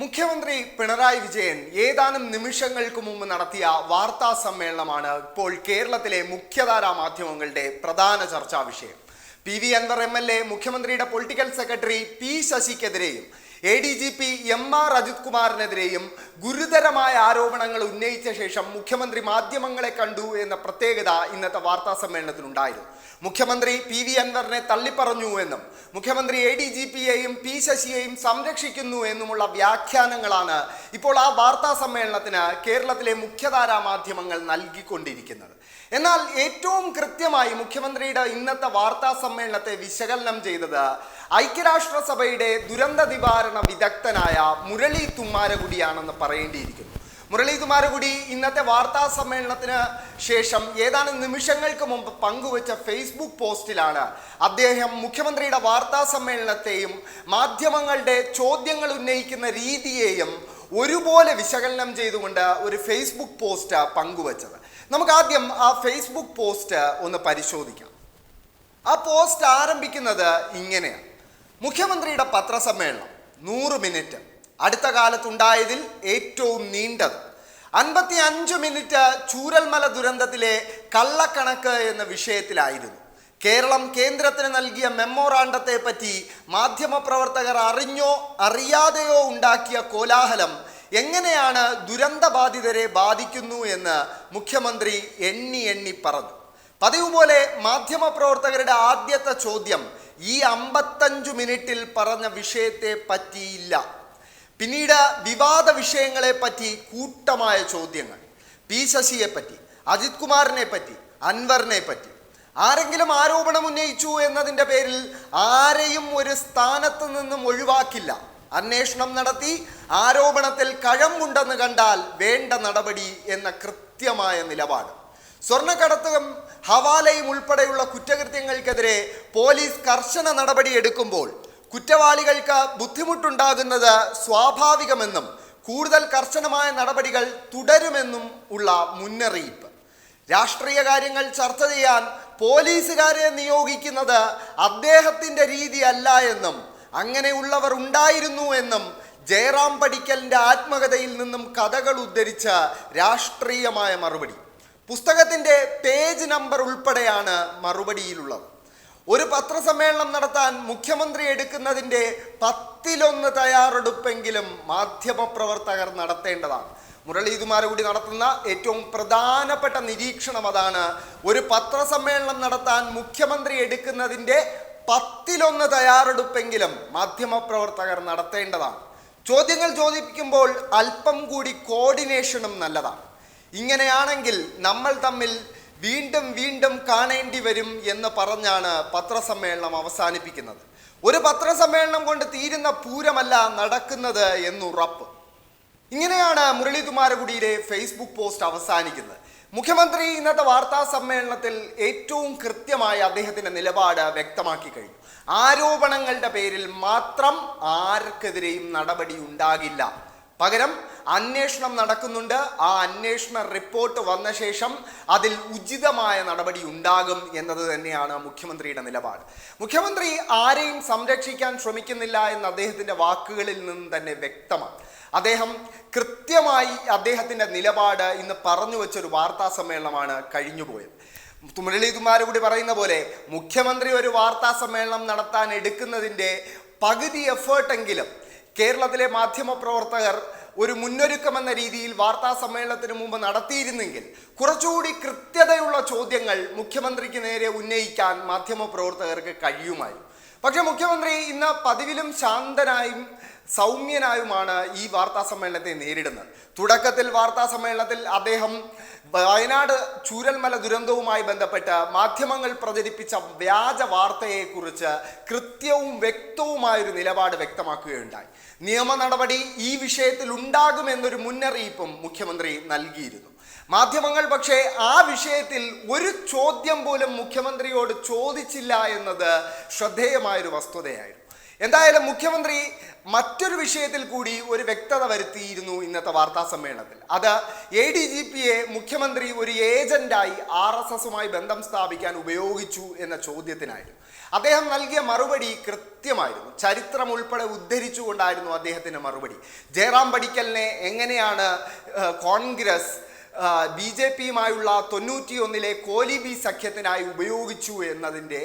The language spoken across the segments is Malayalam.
മുഖ്യമന്ത്രി പിണറായി വിജയൻ ഏതാനും നിമിഷങ്ങൾക്ക് മുമ്പ് നടത്തിയ വാർത്താ സമ്മേളനമാണ് ഇപ്പോൾ കേരളത്തിലെ മുഖ്യധാരാ മാധ്യമങ്ങളുടെ പ്രധാന ചർച്ചാ വിഷയം. P V Anvar M L A മുഖ്യമന്ത്രിയുടെ political secretary P ശശിക്കെതിരെയും A D G P M R Ajith കുമാറിനെതിരെയും ഗുരുതരമായ ആരോപണങ്ങൾ ഉന്നയിച്ച ശേഷം മുഖ്യമന്ത്രി മാധ്യമങ്ങളെ കണ്ടു എന്ന പ്രത്യേകത ഇന്നത്തെ വാർത്താ സമ്മേളനത്തിലുണ്ടായിരുന്നു. മുഖ്യമന്ത്രി പി വി അൻവറിനെ തള്ളിപ്പറഞ്ഞു എന്നും മുഖ്യമന്ത്രി എ ഡി ജി പിയെയും പി ശശിയെയും സംരക്ഷിക്കുന്നു എന്നുമുള്ള വ്യാഖ്യാനങ്ങളാണ് ഇപ്പോൾ ആ വാർത്താ സമ്മേളനത്തിന് കേരളത്തിലെ മുഖ്യധാരാ മാധ്യമങ്ങൾ നൽകിക്കൊണ്ടിരിക്കുന്നത്. എന്നാൽ ഏറ്റവും കൃത്യമായി മുഖ്യമന്ത്രിയുടെ ഇന്നത്തെ വാർത്താ സമ്മേളനത്തെ വിശകലനം ചെയ്തത് ഐക്യരാഷ്ട്രസഭയുടെ ദുരന്ത നിവാരണ വിദഗ്ധനായ മുരളി തുമ്മാരകുടിയാണെന്ന് പറയേണ്ടിയിരിക്കുന്നു. മുരളി തുമ്മാരകുടി ഇന്നത്തെ വാർത്താ സമ്മേളനത്തിന് ശേഷം ഏതാനും നിമിഷങ്ങൾക്ക് മുമ്പ് പങ്കുവച്ച ഫേസ്ബുക്ക് പോസ്റ്റിലാണ് അദ്ദേഹം മുഖ്യമന്ത്രിയുടെ വാർത്താ സമ്മേളനത്തെയും മാധ്യമങ്ങളുടെ ചോദ്യങ്ങൾ ഉന്നയിക്കുന്ന രീതിയെയും ഒരുപോലെ വിശകലനം ചെയ്തുകൊണ്ട് ഒരു ഫേസ്ബുക്ക് പോസ്റ്റ് പങ്കുവച്ചത്. നമുക്ക് ആദ്യം ആ ഫേസ്ബുക്ക് പോസ്റ്റ് ഒന്ന് പരിശോധിക്കാം. ആ പോസ്റ്റ് ആരംഭിക്കുന്നത് ഇങ്ങനെയാണ്. മുഖ്യമന്ത്രിയുടെ പത്രസമ്മേളനം നൂറ് മിനിറ്റ്. അടുത്ത കാലത്തുണ്ടായതിൽ ഏറ്റവും നീണ്ടത്. അൻപത്തി അഞ്ച് മിനിറ്റ് ചൂരൽമല ദുരന്തത്തിലെ കള്ളക്കണക്ക് എന്ന വിഷയത്തിലായിരുന്നു. കേരളം കേന്ദ്രത്തിന് നൽകിയ മെമ്മോറാണ്ടത്തെ പറ്റി മാധ്യമപ്രവർത്തകർ അറിഞ്ഞോ അറിയാതെയോ ഉണ്ടാക്കിയ കോലാഹലം എങ്ങനെയാണ് ദുരന്തബാധിതരെ ബാധിക്കുന്നു എന്ന് മുഖ്യമന്ത്രി എണ്ണി എണ്ണി പറഞ്ഞു. പതിവ് പോലെ മാധ്യമപ്രവർത്തകരുടെ ആദ്യത്തെ ചോദ്യം ഈ അമ്പത്തഞ്ചു മിനിറ്റിൽ പറഞ്ഞ വിഷയത്തെ പറ്റിയില്ല. പിന്നീട് വിവാദ വിഷയങ്ങളെ പറ്റി കൂട്ടമായ ചോദ്യങ്ങൾ. പി ശശിയെ പറ്റി അജിത് കുമാറിനെ പറ്റി അൻവറിനെ പറ്റി. ആരെങ്കിലും ആരോപണം ഉന്നയിച്ചു എന്നതിന്റെ പേരിൽ ആരെയും ഒരു സ്ഥാനത്ത് നിന്നും ഒഴിവാക്കില്ല. അന്വേഷണം നടത്തി ആരോപണത്തിൽ കഴമ്പുണ്ടെന്ന് കണ്ടാൽ വേണ്ട നടപടി എന്ന കൃത്യമായ നിലപാട്. സ്വർണക്കടത്തും ഹവാലയും ഉൾപ്പെടെയുള്ള കുറ്റകൃത്യങ്ങൾക്കെതിരെ പോലീസ് കർശന നടപടി എടുക്കുമ്പോൾ കുറ്റവാളികൾക്ക് ബുദ്ധിമുട്ടുണ്ടാകുന്നത് സ്വാഭാവികമെന്നും കൂടുതൽ കർശനമായ നടപടികൾ തുടരുമെന്നും ഉള്ള മുന്നറിയിപ്പ്. രാഷ്ട്രീയ കാര്യങ്ങൾ ചർച്ച ചെയ്യാൻ പോലീസുകാരെ നിയോഗിക്കുന്നത് അദ്ദേഹത്തിന്റെ രീതിയല്ല എന്നും അങ്ങനെയുള്ളവർ ഉണ്ടായിരുന്നു എന്നും ജയറാം പടിക്കലിന്റെ ആത്മകഥയിൽ നിന്നും കഥകൾ ഉദ്ധരിച്ച രാഷ്ട്രീയമായ മറുപടി. പുസ്തകത്തിന്റെ പേജ് നമ്പർ ഉൾപ്പെടെയാണ് മറുപടിയിലുള്ളത്. ഒരു പത്രസമ്മേളനം നടത്താൻ മുഖ്യമന്ത്രി എടുക്കുന്നതിന്റെ പത്തിലൊന്ന് തയ്യാറെടുപ്പെങ്കിലും മാധ്യമപ്രവർത്തകർ നടത്തേണ്ടതാണ്. മുരളീകുമാരകൂടി നടത്തുന്ന ഏറ്റവും പ്രധാനപ്പെട്ട നിരീക്ഷണം അതാണ് ഒരു പത്രസമ്മേളനം നടത്താൻ മുഖ്യമന്ത്രി എടുക്കുന്നതിന്റെ പത്തിലൊന്ന് തയ്യാറെടുപ്പെങ്കിലും മാധ്യമപ്രവർത്തകർ നടത്തേണ്ടതാണ്. ചോദ്യങ്ങൾ ചോദിപ്പിക്കുമ്പോൾ അല്പം കൂടി കോർഡിനേഷനും നല്ലതാണ്. ഇങ്ങനെയാണെങ്കിൽ നമ്മൾ തമ്മിൽ വീണ്ടും വീണ്ടും കാണേണ്ടി വരും എന്ന് പറഞ്ഞാണ് പത്രസമ്മേളനം അവസാനിപ്പിക്കുന്നത്. ഒരു പത്രസമ്മേളനം കൊണ്ട് തീരുന്ന പൂരമല്ല നടക്കുന്നത് എന്നുറപ്പ്. ഇങ്ങനെയാണ് മുരളി കുമാരകുടിയുടെ ഫേസ്ബുക്ക് പോസ്റ്റ് അവസാനിക്കുന്നത്. മുഖ്യമന്ത്രി ഇന്നത്തെ വാർത്താ സമ്മേളനത്തിൽ ഏറ്റവും കൃത്യമായി അദ്ദേഹത്തിന്റെ നിലപാട് വ്യക്തമാക്കി കഴിഞ്ഞു. ആരോപണങ്ങളുടെ പേരിൽ മാത്രം ആർക്കെതിരെയും നടപടി ഉണ്ടാകില്ല. പകരം അന്വേഷണം നടക്കുന്നുണ്ട്. ആ അന്വേഷണ റിപ്പോർട്ട് വന്ന ശേഷം അതിൽ ഉചിതമായ നടപടി ഉണ്ടാകും എന്നത് തന്നെയാണ് മുഖ്യമന്ത്രിയുടെ നിലപാട്. മുഖ്യമന്ത്രി ആരെയും സംരക്ഷിക്കാൻ ശ്രമിക്കുന്നില്ല എന്ന് അദ്ദേഹത്തിന്റെ വാക്കുകളിൽ നിന്ന് തന്നെ വ്യക്തമാണ്. അദ്ദേഹം കൃത്യമായി അദ്ദേഹത്തിന്റെ നിലപാട് ഇന്ന് പറഞ്ഞു വെച്ചൊരു വാർത്താ സമ്മേളനമാണ് കഴിഞ്ഞുപോയത്. മുരളീകുമാർ കൂടി പറയുന്ന പോലെ മുഖ്യമന്ത്രി ഒരു വാർത്താ സമ്മേളനം നടത്താൻ എടുക്കുന്നതിന്റെ പകുതി എഫേർട്ടെങ്കിലും കേരളത്തിലെ മാധ്യമപ്രവർത്തകർ ഒരു മുന്നൊരുക്കമെന്ന രീതിയിൽ വാർത്താ സമ്മേളനത്തിന് മുമ്പ് നടത്തിയിരുന്നെങ്കിൽ കുറച്ചുകൂടി കൃത്യതയുള്ള ചോദ്യങ്ങൾ മുഖ്യമന്ത്രിക്ക് നേരെ ഉന്നയിക്കാൻ മാധ്യമപ്രവർത്തകർക്ക് കഴിയുമായിരുന്നു. പക്ഷെ മുഖ്യമന്ത്രി ഇന്ന് പതിവിലും ശാന്തനായും സൗമ്യനായുമാണ് ഈ വാർത്താ സമ്മേളനത്തെ നേരിടുന്നത്. തുടക്കത്തിൽ വാർത്താ സമ്മേളനത്തിൽ അദ്ദേഹം വയനാട് ചൂരൽമല ദുരന്തവുമായി ബന്ധപ്പെട്ട് മാധ്യമങ്ങൾ പ്രചരിപ്പിച്ച വ്യാജ വാർത്തയെക്കുറിച്ച് കൃത്യവും വ്യക്തവുമായൊരു നിലപാട് വ്യക്തമാക്കുകയുണ്ടായി. നിയമ നടപടി ഈ വിഷയത്തിൽ ഉണ്ടാകുമെന്നൊരു മുന്നറിയിപ്പും മുഖ്യമന്ത്രി നൽകിയിരുന്നു. മാധ്യമങ്ങൾ പക്ഷേ ആ വിഷയത്തിൽ ഒരു ചോദ്യം പോലും മുഖ്യമന്ത്രിയോട് ചോദിച്ചില്ല എന്നത് ശ്രദ്ധേയമായൊരു വസ്തുതയായിരുന്നു. എന്തായാലും മുഖ്യമന്ത്രി മറ്റൊരു വിഷയത്തിൽ കൂടി ഒരു വ്യക്തത വരുത്തിയിരുന്നു ഇന്നത്തെ വാർത്താ സമ്മേളനത്തിൽ. അത് എ ഡി ജി പിയെ മുഖ്യമന്ത്രി ഒരു ഏജന്റായി ആർ എസ് എസുമായി ബന്ധം സ്ഥാപിക്കാൻ ഉപയോഗിച്ചു എന്ന ചോദ്യത്തിനായിരുന്നു. അദ്ദേഹം നൽകിയ മറുപടി കൃത്യമായിരുന്നു. ചരിത്രം ഉൾപ്പെടെ ഉദ്ധരിച്ചുകൊണ്ടായിരുന്നു അദ്ദേഹത്തിന്റെ മറുപടി. ജയറാം പടിക്കലിനെ എങ്ങനെയാണ് കോൺഗ്രസ് ബി ജെ പിയുമായുള്ള തൊണ്ണൂറ്റിയൊന്നിലെ കോലി ബി സഖ്യത്തിനായി ഉപയോഗിച്ചു എന്നതിന്റെ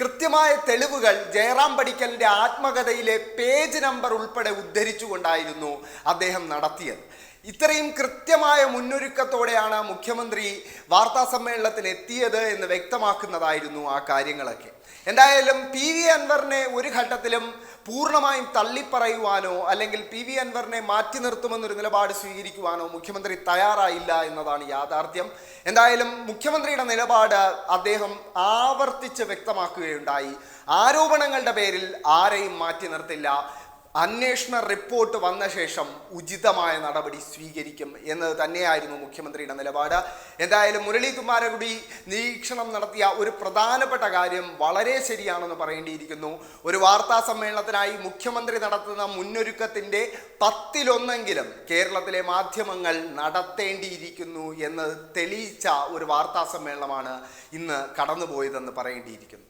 കൃത്യമായ തെളിവുകൾ ജയറാം പടിക്കലിന്റെ ആത്മകഥയിലെ പേജ് നമ്പർ ഉൾപ്പെടെ ഉദ്ധരിച്ചുകൊണ്ടായിരുന്നു അദ്ദേഹം നടത്തിയത്. ഇത്രയും കൃത്യമായ മുന്നൊരുക്കത്തോടെയാണ് മുഖ്യമന്ത്രി വാർത്താ സമ്മേളനത്തിൽ എത്തിയത് എന്ന് വ്യക്തമാക്കുന്നതായിരുന്നു ആ കാര്യങ്ങളൊക്കെ. എന്തായാലും പി വി അൻവറിനെ ഒരു ഘട്ടത്തിലും പൂർണമായും തള്ളിപ്പറയുവാനോ അല്ലെങ്കിൽ പി വി അൻവറിനെ മാറ്റി നിർത്തുമെന്നൊരു നിലപാട് സ്വീകരിക്കുവാനോ മുഖ്യമന്ത്രി തയ്യാറായില്ല എന്നതാണ് യാഥാർത്ഥ്യം. എന്തായാലും മുഖ്യമന്ത്രിയുടെ നിലപാട് അദ്ദേഹം ആവർത്തിച്ച് വ്യക്തമാക്കുകയുണ്ടായി. ആരോപണങ്ങളുടെ പേരിൽ ആരെയും മാറ്റി നിർത്തില്ല. അന്വേഷണ റിപ്പോർട്ട് വന്ന ശേഷം ഉചിതമായ നടപടി സ്വീകരിക്കും എന്നത് തന്നെയായിരുന്നു മുഖ്യമന്ത്രിയുടെ നിലപാട്. എന്തായാലും മുരളീകുമാരകുടി നിരീക്ഷണം നടത്തിയ ഒരു പ്രധാനപ്പെട്ട കാര്യം വളരെ ശരിയാണെന്ന് പറയേണ്ടിയിരിക്കുന്നു. ഒരു വാർത്താ സമ്മേളനത്തിനായി മുഖ്യമന്ത്രി നടത്തുന്ന മുന്നൊരുക്കത്തിന്റെ പത്തിലൊന്നെങ്കിലും കേരളത്തിലെ മാധ്യമങ്ങൾ നടത്തേണ്ടിയിരിക്കുന്നു എന്ന് തെളിയിച്ച ഒരു വാർത്താ സമ്മേളനമാണ് ഇന്ന് കടന്നുപോയതെന്ന് പറയേണ്ടിയിരിക്കുന്നു.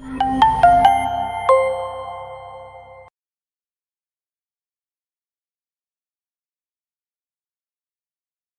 you